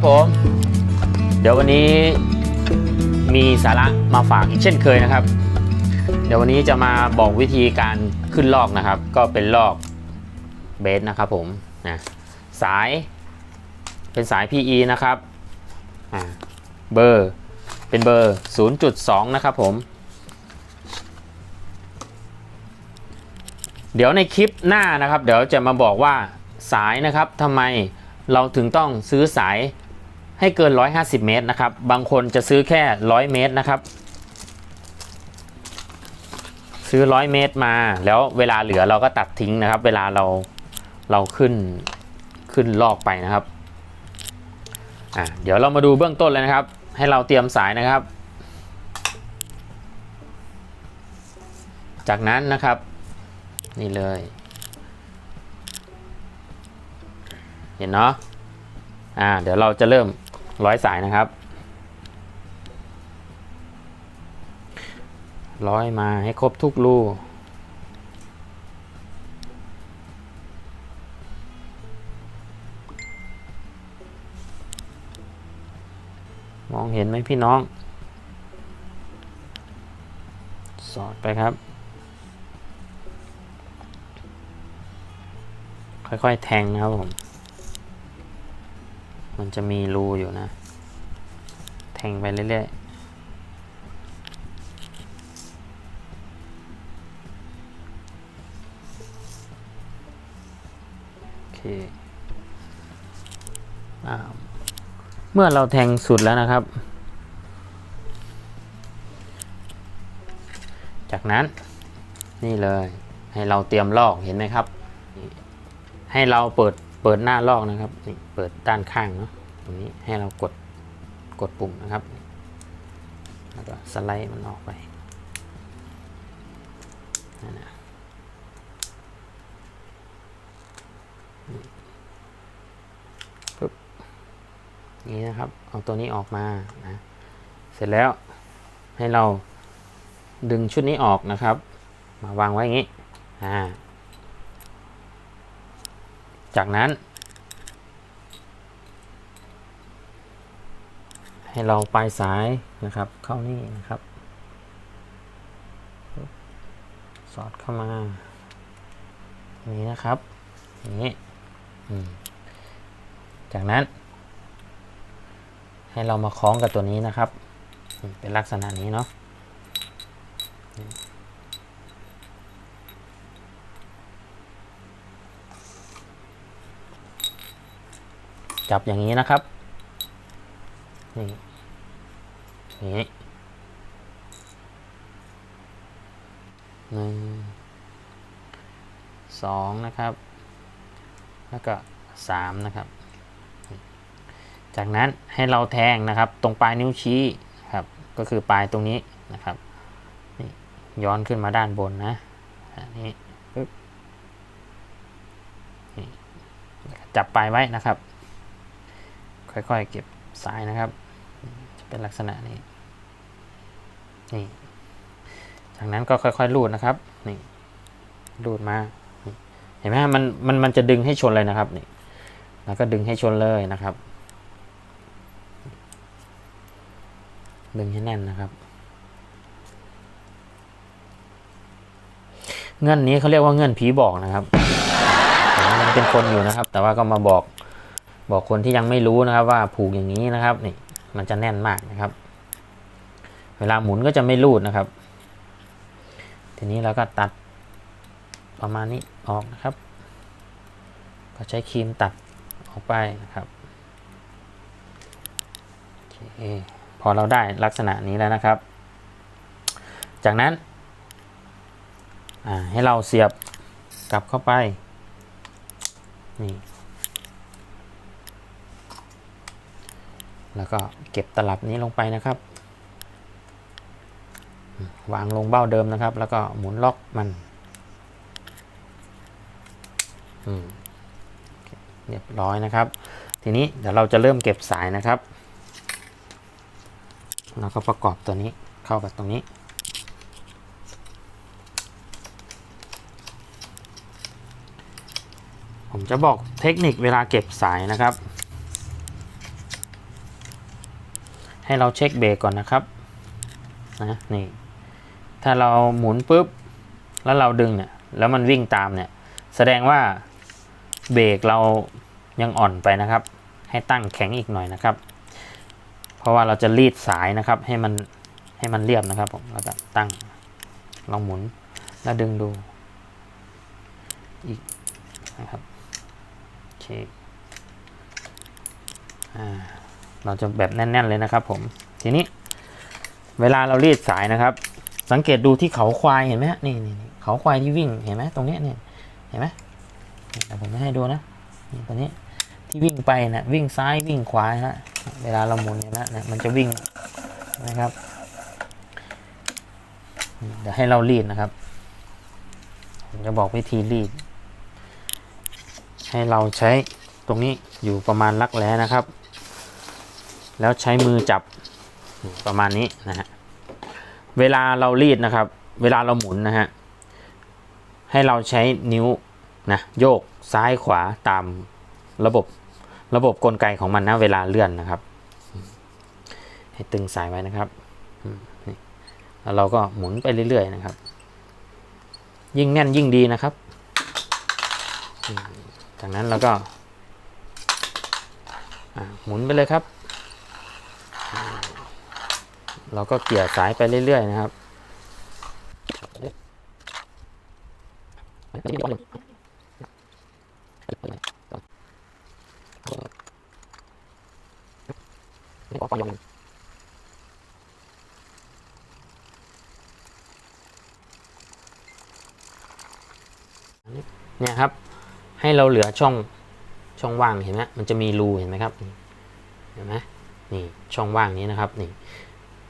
ครับผม เดี๋ยววันนี้มีสาระมาฝากอีกเช่นเคยนะครับ เดี๋ยววันนี้จะมาบอกวิธีการขึ้นลอกนะครับ ก็เป็นลอกเบสนะครับผมนะสายเป็นสาย PE นะครับเบอร์เป็นเบอร์ 0.2 นะครับผม เดี๋ยวในคลิปหน้านะครับ เดี๋ยวจะมาบอกว่าสายนะครับทำไมเราถึงต้องซื้อสาย ให้เกิน 150 เมตรนะครับ บางคนจะซื้อแค่ 100 เมตรนะครับ ซื้อ 100 เมตรมา แล้วเวลาเหลือเราก็ตัดทิ้งนะครับ เวลาเราเราขึ้นขึ้นลอกไปนะครับอะเดี๋ยวเรามาดูเบื้องต้นเลยนะครับ ให้เราเตรียมสายนะครับ จากนั้นนะครับ นี่เลย เห็นเนาะอ่าเดี๋ยวเราจะเริ่ม ร้อยสายนะครับร้อยมาให้ครบทุกรูมองเห็นไหมพี่น้อง สอดไปครับ ค่อยๆ แทงนะครับผม มันจะมีรูอยู่นะ แทงไปเรื่อยๆ โอเคอ่าเมื่อเราแทงสุดแล้วนะครับ จากนั้นนี่เลยให้เราเตรียมลอกเห็นไหมครับ ให้เราเปิด เปิดหน้าลอกนะครับนี่เปิดด้านข้างเนาะตรงนี้ให้เรากดกดปุ่มนะครับ แล้วก็สไลด์มันออกไปนั่นนะปึ๊บนี่นะครับ เอาตัวนี้ออกมานะเสร็จแล้วให้เราดึงชุดนี้ออกนะครับ มาวางไว้อย่างนี้อ่า จากนั้น ให้เราปลายสายนะครับเข้านี่นะครับ สอดเข้ามาอย่างนี้นะครับอย่างนี้จากนั้น ให้เรามาคล้องกับตัวนี้นะครับ เป็นลักษณะนี้เนาะ จับอย่างนี้นะครับนี่นี้หนึ่งสองนะครับ แล้วก็สามนะครับ จากนั้นให้เราแทงนะครับ ตรงปลายนิ้วชี้ครับ ก็คือปลายตรงนี้นะครับนี่ย้อนขึ้นมาด้านบนนะอันนี้ปึ๊บจับปลายไว้นะครับ ค่อยๆ เก็บสายนะครับ จะเป็นลักษณะนี้ นี่ จากนั้นก็ค่อยๆรูดนะครับ นี่รูดมา เห็นไหมมัน มัน มันจะดึงให้ชนเลยนะครับ นี่ แล้วก็ดึงให้ชนเลยนะครับ ดึงให้แน่นนะครับเงื่อนนี้เขาเรียกว่าเงื่อนผีบอกนะครับผมยังเป็นคนอยู่นะครับ แต่ว่าก็มาบอก บอกคนที่ยังไม่รู้นะครับว่าผูกอย่างนี้นะครับนี่มันจะแน่นมากนะครับ เวลาหมุนก็จะไม่รูดนะครับ ทีนี้เราก็ตัดประมาณนี้ออกนะครับ ก็ใช้ครีมตัดออกไปนะครับอพอเราได้ลักษณะนี้แล้วนะครับ จากนั้นให้เราเสียบกลับเข้าไปนี่ แล้วก็เก็บตลับนี้ลงไปนะครับ วางลงเบ้าเดิมนะครับ แล้วก็หมุนล็อกมันเรียบร้อยนะครับ ทีนี้เดี๋ยวเราจะเริ่มเก็บสายนะครับแล้วก็ประกอบตัวนี้เข้ากับตรงนี้ผมจะบอกเทคนิคเวลาเก็บสายนะครับ ให้เราเช็คเบรกก่อนนะครับนะนี่ถ้าเราหมุนปุ๊บแล้วเราดึงเนี่ยแล้วมันวิ่งตามเนี่ยแสดงว่าเบรกเรายังอ่อนไปนะครับ ให้ตั้งแข็งอีกหน่อยนะครับ เพราะว่าเราจะรีดสายนะครับให้มันให้มันเรียบนะครับผมแล้วก็ตั้งลองหมุนแล้วดึงดูอีกนะครับโอเคอ่า เราจะแบบแน่น ๆ เลยนะครับผม ทีนี้ เวลาเรารีดสายนะครับ สังเกตดูที่เขาควายเห็นไหมนี่นี่เขาควายที่วิ่งเห็นไหมตรงนี้เนี่ยเห็นไหมเดี๋ยวผมจะให้ดูนะนี่ตรงนี้ที่วิ่งไปนะวิ่งซ้ายวิ่งขวานะฮะเวลาเราหมุนเนี่ยนะเนี่ยมันจะวิ่งนะครับเดี๋ยวให้เรารีดนะครับผมจะบอกวิธีรีด ให้เราใช้ตรงนี้อยู่ประมาณรักแร้นะครับ แล้วใช้มือจับประมาณนี้นะฮะเวลาเรารีดนะครับ เวลาเราหมุนนะฮะให้เราใช้นิ้วนะโยกซ้ายขวาตามระบบระบบกลไกของมันนะเวลาเลื่อนนะครับ ให้ตึงสายไว้นะครับแล้วเราก็หมุนไปเรื่อยๆนะครับ ยิ่งแน่นยิ่งดีนะครับ จากนั้นเราก็หมุนไปเลยครับ เราก็เกี่ยสายไปเรื่อยๆนะครับเนี่ยครับ ให้เราเหลือช่องช่องว่างเห็นไหมมันจะมีรูเห็นไหมครับ เห็นไหม นี่ช่องว่างนี้นะครับนี่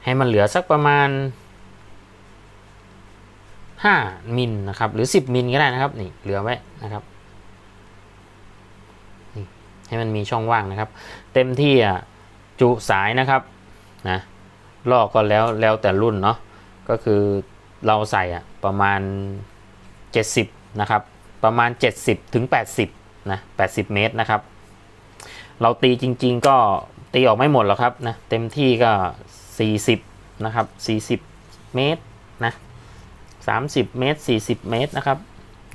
ให้มันเหลือสักประมาณ 5 มิลนะครับ หรือ 10 มิลก็ได้นะครับนี่เหลือไว้นะครับนี่ให้มันมีช่องว่างนะครับ เต็มที่อะจุสายนะครับนะลอกก็แล้วแล้วแต่รุ่นเนาะก็คือเราใส่อะประมาณ 70 นะครับ ประมาณ 70ถึง80นะ80 เมตรนะครับ เราตีจริง ๆ ก็ ตีออกไม่หมดหรอกครับนะเต็มที่ก็ 40 นะครับ 40 เมตรนะ30 เมตร 40 เมตรนะครับ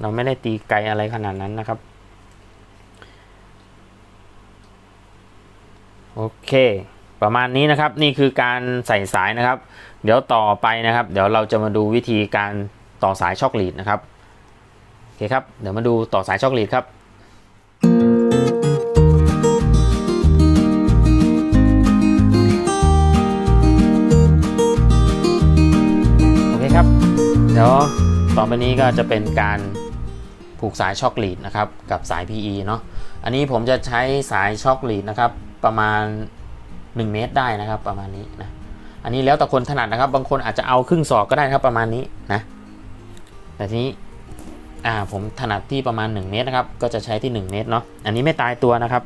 เราไม่ได้ตีไกลอะไรขนาดนั้นนะครับ โอเค ประมาณนี้นะครับนี่คือการใส่สายนะครับ เดี๋ยวต่อไปนะครับ เดี๋ยวเราจะมาดูวิธีการต่อสายช็อคลีดนะครับโอเคครับเดี๋ยวมาดูต่อสายช็อคลีดครับ เดี๋ยวต่อไปนี้ก็จะเป็นการผูกสายช็อคลีดนะครับกับสาย PE เนาะอันนี้ผมจะใช้สายช็อคลีดนะครับประมาณ 1 เมตรได้นะครับประมาณนี้นะอันนี้แล้วแต่คนถนัดนะครับ บางคนอาจจะเอาครึ่งศอกก็ได้นะครับประมาณนี้นะแต่ทีนี้อ่าผมถนัดที่ประมาณ 1 เมตรนะครับก็จะใช้ที่ 1 เมตรเนาะอันนี้ไม่ตายตัวนะครับ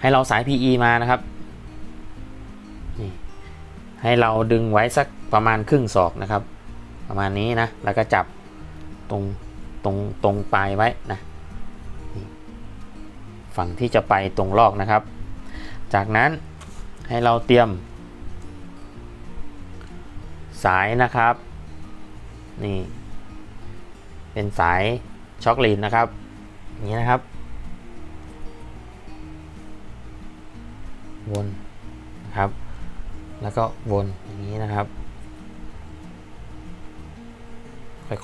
ให้เราสาย PE มานะครับให้เราดึงไว้สักประมาณครึ่งศอกนะครับ ประมาณนี้นะ แล้วก็จับตรงตรงตรงปลายไว้นะฝั่งที่จะไปตรงลอกนะครับ จากนั้นให้เราเตรียม สายนะครับ นี่ เป็นสายช็อคลีนนะครับอย่างนี้นะครับ วนนะครับ แล้วก็วนอย่างนี้นะครับ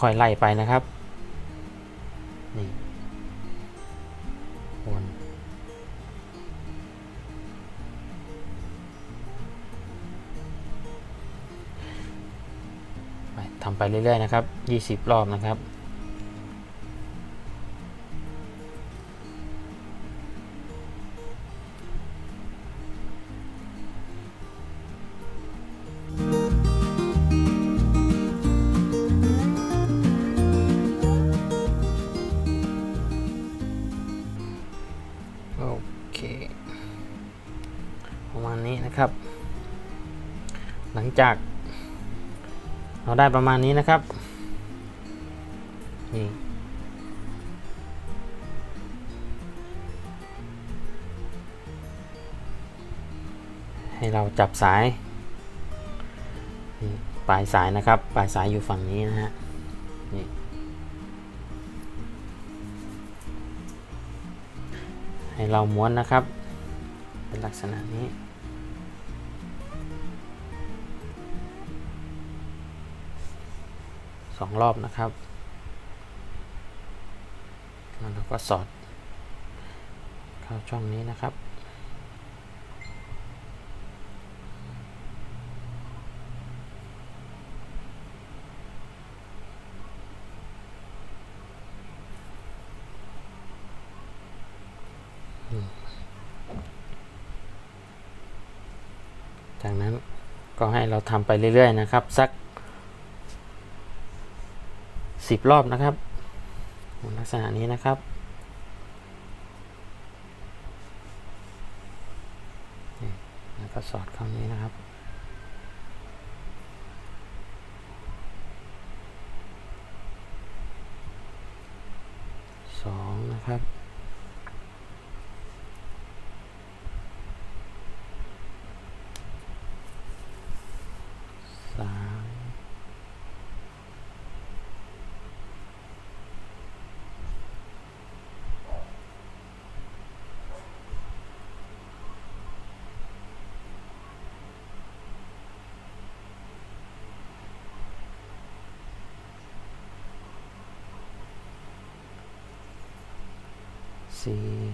ค่อยๆไล่ไปนะครับนี่วนไปทำไปเรื่อยๆนะครับ 20 รอบนะครับ นะครับ หลังจาก เราได้ประมาณนี้นะครับนี่ให้เราจับสายปลายสายนะครับ ปลายสายอยู่ฝั่งนี้นะฮะนี่ให้เราม้วนนะครับ เป็นลักษณะนี้ สองรอบนะครับแล้วเราก็สอด เข้าช่องนี้นะครับ จากนั้นก็ให้เราทำไปเรื่อย ๆ นะครับ สัก สิบรอบนะครับ ลักษณะนี้นะครับแล้วก็สอดเข้านี้นะครับสองนะครับ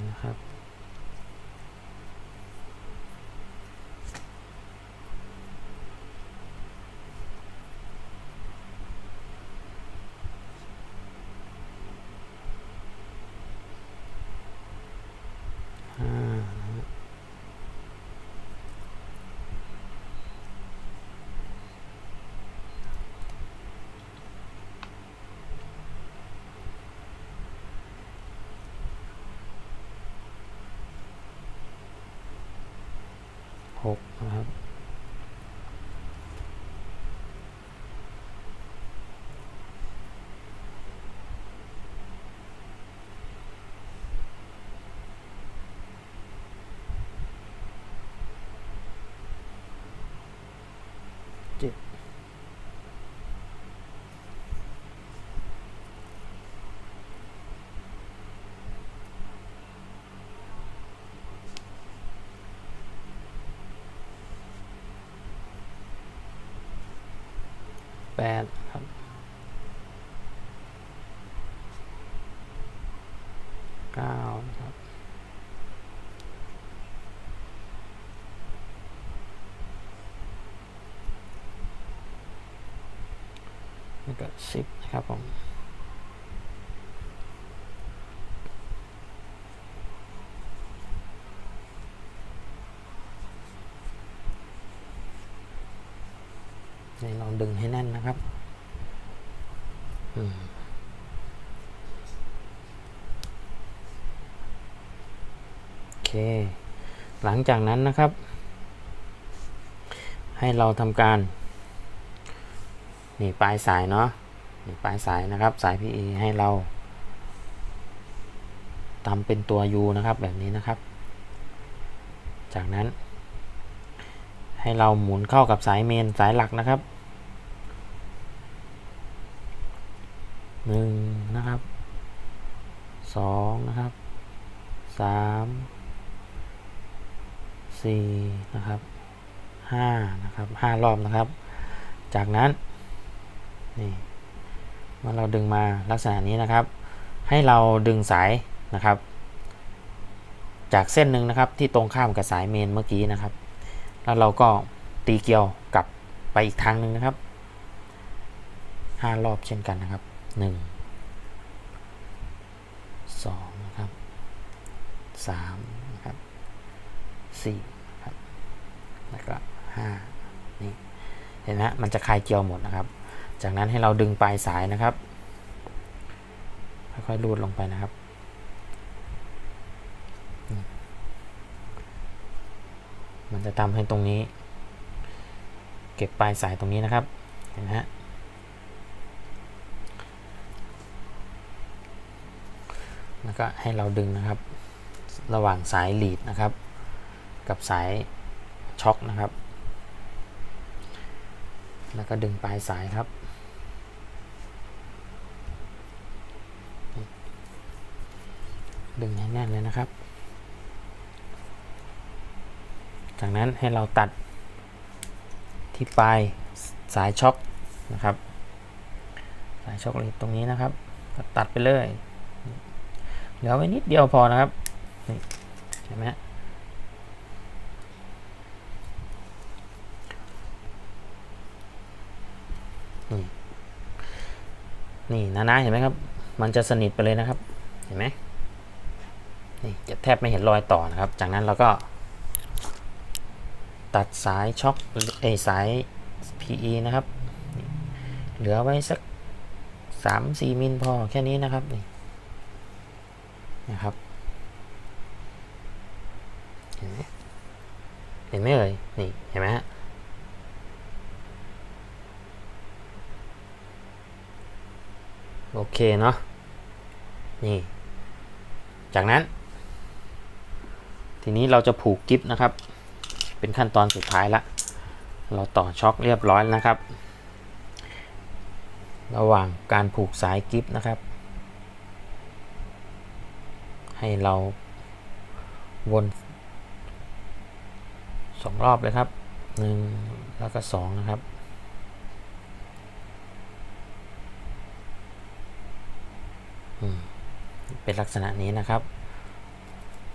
นะครับ 6นะครับ แล้วก็สิบนะครับผมนี่ลองดึงให้แน่นนะครับโอเค หลังจากนั้นนะครับ ให้เราทำการ นี่ปลายสายเนาะนี่ปลายสายนะครับ สาย PE ให้เราทำเป็นตัว U นะครับแบบนี้นะครับ จากนั้น ให้เราหมุนเข้ากับสายเมนสายหลักนะครับหนึ่งนะครับสองนะครับสามสี่นะครับห้านะครับห้ารอบนะครับ จากนั้น นี่เมื่อเราดึงมาลักษณะนี้นะครับ ให้เราดึงสายนะครับ จากเส้นหนึ่งนะครับที่ตรงข้ามกับสายเมนเมื่อกี้นะครับ แล้วเราก็ตีเกลียวกลับไปอีกทางหนึ่งนะครับห้ารอบเช่นกันนะครับหนึ่งสองนะครับสามนะครับสี่ครับแล้วก็ห้านี่เห็นไหมมันจะคลายเกลียวหมดนะครับ จากนั้นให้เราดึงปลายสายนะครับ ค่อยๆลูดลงไปนะครับมมันจะทำให้ตรงนี้ เก็บปลายสายตรงนี้นะครับ เห็นไหมฮะแล้วก็ให้เราดึงนะครับ ระหว่างสายลีดนะครับ กับสายช็อคนะครับ แล้วก็ดึงปลายสายครับ ดึงให้แน่นเลยนะครับ จากนั้นให้เราตัดที่ปลายสายช็อคนะครับ สายช็อคเลยตรงนี้นะครับก็ตัดไปเลย เหลือไว้นิดเดียวพอนะครับเห็นไหมนี่นี่นะๆเห็นไหมครับ มันจะสนิทไปเลยนะครับ เห็นไหม จะแทบไม่เห็นรอยต่อนะครับ จากนั้นเราก็ ตัดสายช็อคเอสาย PE นะครับ เหลือไว้สัก 3-4 มิลพอแค่นี้นะครับนี่นะครับเห็นไหมเห็นไหมเอ่ยนี่เห็นไหมฮะโอเคเนาะนี่ จากนั้น ทีนี้เราจะผูกกิฟนะครับ เป็นขั้นตอนสุดท้ายละ เราต่อช็อคเรียบร้อยแล้วนะครับ ระหว่างการผูกสายกิฟนะครับ ให้เราวนสองรอบเลยครับหนึ่งแล้วก็สองนะครับเป็นลักษณะนี้นะครับ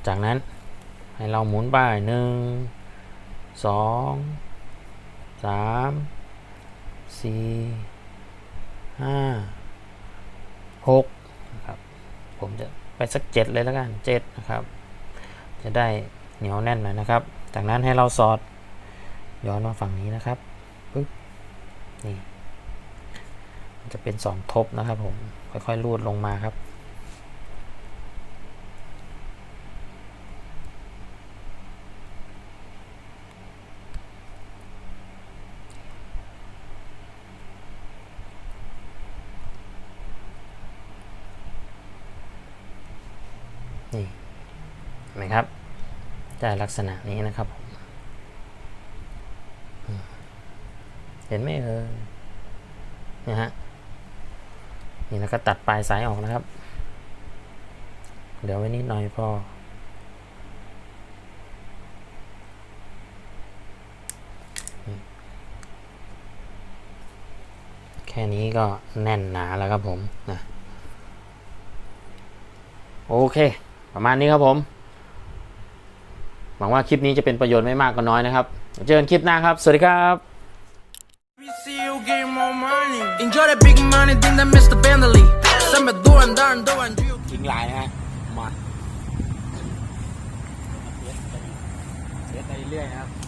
จากนั้น ให้เราหมุนบ่ายหนึ่งสองสามสี่ห้าหกนะครับผมจะไปสักเจ็ดเลยแล้วกันเจ็ดนะครับ จะได้เหนียวแน่นหน่อยนะครับ จากนั้นให้เราสอดย้อนมาฝั่งนี้นะครับปึ๊บนี่จะเป็นสองทบนะครับผมค่อยๆลูดลงมาครับ นี่เห็นไหมครับได้ลักษณะนี้นะครับผมเห็นไหมเออนี่ยฮะนี่แล้วก็ตัดปลายสายออกนะครับ เดี๋ยวไว้นิดหน่อยพออืมแค่นี้ก็แน่นหนาแล้วครับผมนะโอเค ประมาณนี้ครับผม หวังว่าคลิปนี้จะเป็นประโยชน์ไม่มากก็น้อยนะครับ เจอกันคลิปหน้าครับ สวัสดีครับ We see you get more money. Enjoy the big money, think that Mr. Bentley. Samba doing, doing, doing, you ยิงลายนะฮะมาเทสไปเรื่อยนะครับ